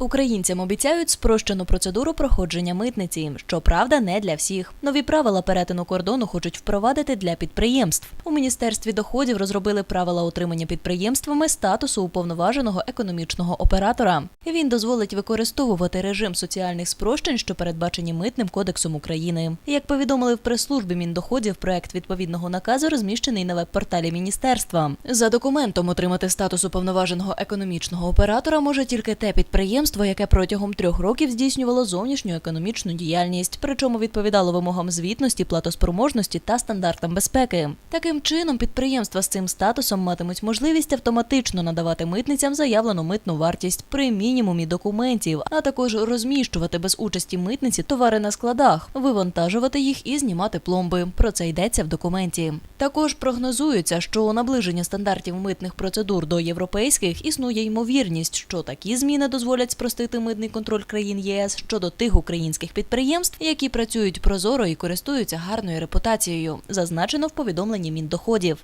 Українцям обіцяють спрощену процедуру проходження митниці. Щоправда, не для всіх. Нові правила перетину кордону хочуть впровадити для підприємств. У міністерстві доходів розробили правила отримання підприємствами статусу уповноваженого економічного оператора. Він дозволить використовувати режим соціальних спрощень, що передбачені митним кодексом України. Як повідомили в прес-службі Міндоходів, проект відповідного наказу розміщений на веб-порталі міністерства. За документом отримати статус уповноваженого економічного оператора може тільки те підприємство, яке протягом трьох років здійснювало зовнішню економічну діяльність, причому відповідало вимогам звітності, платоспроможності та стандартам безпеки. Таким чином, підприємства з цим статусом матимуть можливість автоматично надавати митницям заявлену митну вартість при мінімумі документів, а також розміщувати без участі митниці товари на складах, вивантажувати їх і знімати пломби. Про це йдеться в документі. Також прогнозується, що наближення стандартів митних процедур до європейських існує ймовірність, що такі зміни дозволять спростити митний контроль країн ЄС щодо тих українських підприємств, які працюють прозоро і користуються гарною репутацією, зазначено в повідомленні Міндоходів.